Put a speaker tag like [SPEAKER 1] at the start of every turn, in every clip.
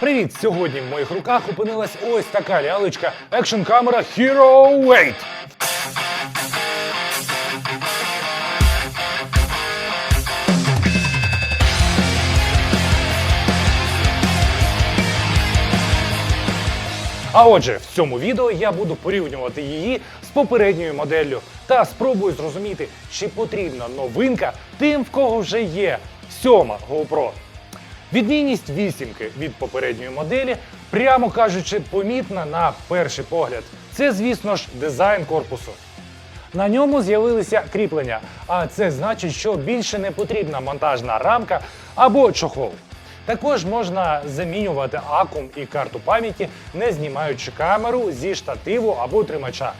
[SPEAKER 1] Привіт! Сьогодні в моїх руках опинилась ось така лялечка екшн камера Hero 8. А отже, в цьому відео я буду порівнювати її з попередньою моделлю та спробую зрозуміти, чи потрібна новинка тим, в кого вже є сьома GoPro. Відмінність вісімки від попередньої моделі, прямо кажучи, помітна на перший погляд. Це, звісно ж, дизайн корпусу. На ньому з'явилися кріплення, а це значить, що більше не потрібна монтажна рамка або чохол. Також можна замінювати акум і карту пам'яті, не знімаючи камеру зі штативу або тримача.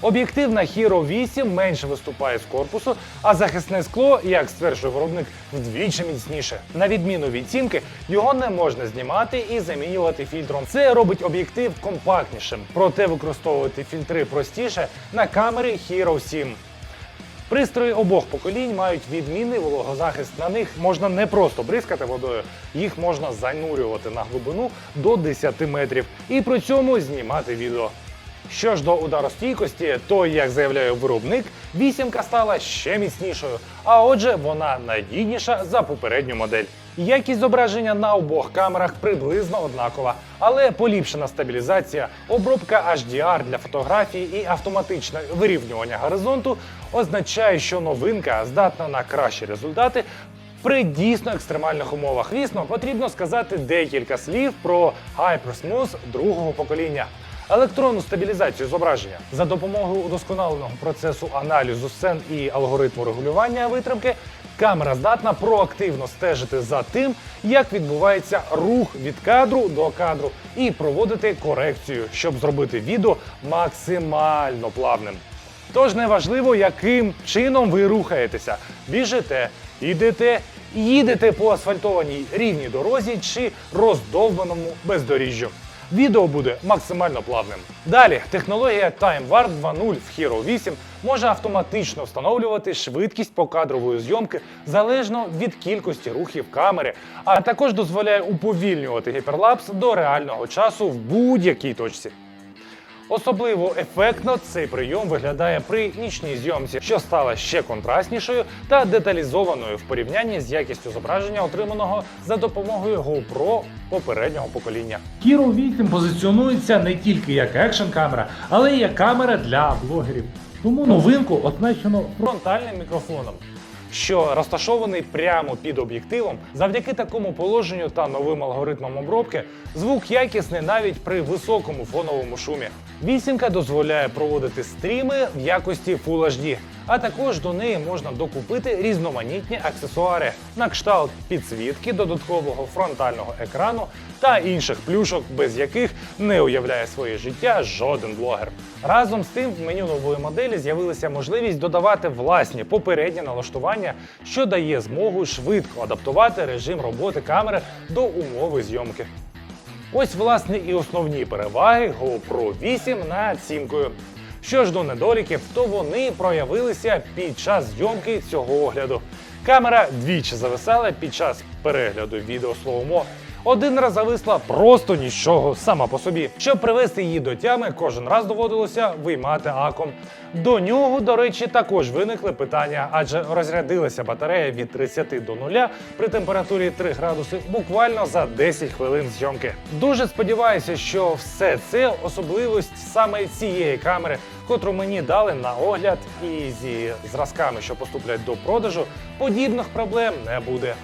[SPEAKER 1] Об'єктив на Hero 8 менше виступає з корпусу, а захисне скло, як стверджує виробник, вдвічі міцніше. На відміну від сімки, його не можна знімати і замінювати фільтром. Це робить об'єктив компактнішим, проте використовувати фільтри простіше на камери Hero 7. Пристрої обох поколінь мають відмінний вологозахист. На них можна не просто бризкати водою, їх можна занурювати на глибину до 10 метрів і при цьому знімати відео. Що ж до ударостійкості, то, як заявляє виробник, вісімка стала ще міцнішою, а отже, вона надійніша за попередню модель. Якість зображення на обох камерах приблизно однакова, але поліпшена стабілізація, обробка HDR для фотографії і автоматичне вирівнювання горизонту означає, що новинка здатна на кращі результати при дійсно екстремальних умовах. Звісно, потрібно сказати декілька слів про HyperSmooth другого покоління. Електронну стабілізацію зображення за допомогою удосконаленого процесу аналізу сцен і алгоритму регулювання витримки. Камера здатна проактивно стежити за тим, як відбувається рух від кадру до кадру, і проводити корекцію, щоб зробити відео максимально плавним. Тож неважливо, яким чином ви рухаєтеся: біжите, йдете, їдете по асфальтованій рівній дорозі чи роздовбаному бездоріжжю. Відео буде максимально плавним. Далі технологія Time Warp 2.0 в Hero 8 може автоматично встановлювати швидкість покадрової зйомки залежно від кількості рухів камери, а також дозволяє уповільнювати гіперлапс до реального часу в будь-якій точці. Особливо ефектно цей прийом виглядає при нічній зйомці, що стала ще контрастнішою та деталізованою в порівнянні з якістю зображення, отриманого за допомогою GoPro попереднього покоління. Hero 8 позиціонується не тільки як екшн камера, але й як камера для блогерів. Тому новинку оснащено фронтальним мікрофоном. Що розташований прямо під об'єктивом, завдяки такому положенню та новим алгоритмам обробки, звук якісний навіть при високому фоновому шумі. Вісімка дозволяє проводити стріми в якості Full HD, а також до неї можна докупити різноманітні аксесуари на кшталт підсвітки, додаткового фронтального екрану та інших плюшок, без яких не уявляє своє життя жоден блогер. Разом з тим, в меню нової моделі з'явилася можливість додавати власні попередні налаштування, що дає змогу швидко адаптувати режим роботи камери до умови зйомки. Ось, власне, і основні переваги GoPro 8 над сімкою. Що ж до недоліків, то вони проявилися під час зйомки цього огляду. Камера двічі зависала під час перегляду відео словомо. Один раз зависла просто нічого сама по собі. Щоб привести її до тями, кожен раз доводилося виймати аком. До нього, до речі, також виникли питання, адже розрядилася батарея від 30 до 0 при температурі 3 градуси буквально за 10 хвилин зйомки. Дуже сподіваюся, що все це особливість саме цієї камери, котру мені дали на огляд, і зі зразками, що поступлять до продажу, подібних проблем не буде.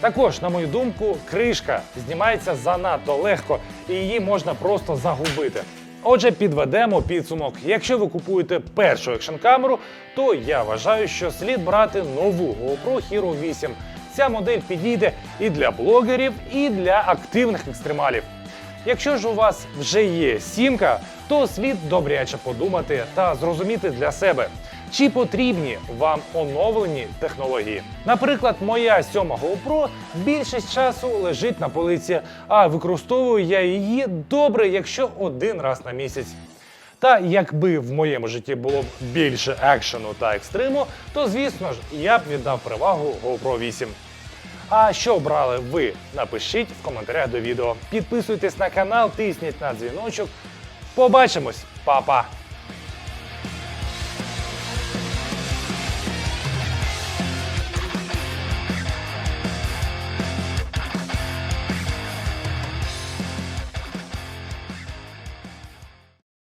[SPEAKER 1] Також, на мою думку, кришка знімається занадто легко і її можна просто загубити. Отже, підведемо підсумок. Якщо ви купуєте першу екшн камеру, то я вважаю, що слід брати нову GoPro Hero 8. Ця модель підійде і для блогерів, і для активних екстремалів. Якщо ж у вас вже є сімка, то слід добряче подумати та зрозуміти для себе, чи потрібні вам оновлені технології. Наприклад, моя сьома GoPro більшість часу лежить на полиці, а використовую я її добре, якщо один раз на місяць. Та якби в моєму житті було б більше екшену та екстриму, то звісно ж я б віддав перевагу GoPro 8. А що обрали ви? Напишіть в коментарях до відео. Підписуйтесь на канал, тисніть на дзвіночок. Побачимось, Па-па!